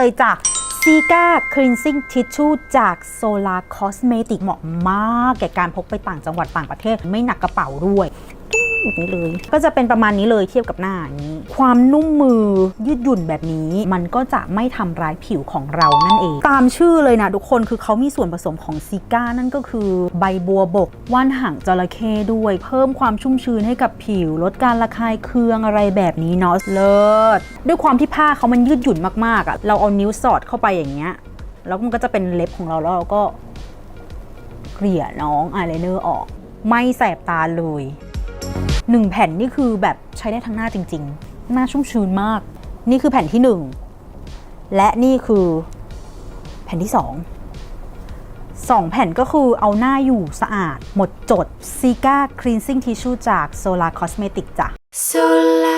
เลยจ้ะซีกาคลีนซิ่งทิชชู่จากโซลาคอสเมติกเหมาะมาก แก่การพกไปต่างจังหวัดต่างประเทศ ไม่หนักกระเป๋าด้วย แบบนี้เลย ก็จะเป็นประมาณนี้เลยเทียบกับหน้าอย่างนี้ ความนุ่มมือยืดหยุ่นแบบนี้ มันก็จะไม่ทำร้ายผิวของเรานั่นเอง ตามชื่อเลยนะทุกคนคือเขามีส่วนผสมของซิก้านั่นก็คือใบบัวบกว่านหางจระเข้ด้วย เพิ่มความชุ่มชื้นให้กับผิว ลดการระคายเคืองอะไรแบบนี้เนาะเลิศด้วยความที่ผ้าเขามันยืดหยุ่นมากๆอะ่ะเราเอานิ้วสอดเข้าไปอย่างเงี้ยแล้วมันก็จะเป็นเล็บของเราแล้วเราก็เกลี่ยน้องอายไลเนอร์ออก ไม่แสบตาเลย หนึ่งแผ่นนี่คือแบบใช้ได้ทั้งหน้าจริง ๆ หน้าชุ่มชื้นมาก นี่คือแผ่นที่หนึ่งและนี่คือแผ่นที่สองสองแผ่นก็คือเอาหน้าอยู่สะอาด หมดจดซิก้าคลีนซิ่งทิชชู่จาก Solar Cosmetic จ้ะ Sola